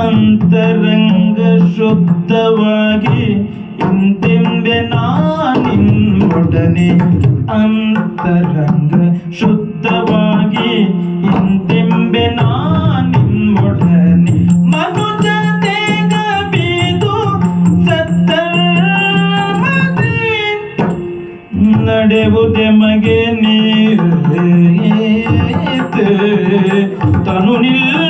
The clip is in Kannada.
ಅಂತರಂಗ ಶುದ್ಧವಾಗಿ ಇಂತೆಂಬೆ ನಾನಿನ್ನೊಡನೆ. ಅಂತರಂಗ ಶುದ್ಧ ನಡೆವುದೆ ಮಗೆ ನೀರು. ತನು ನಿಲ್ಲ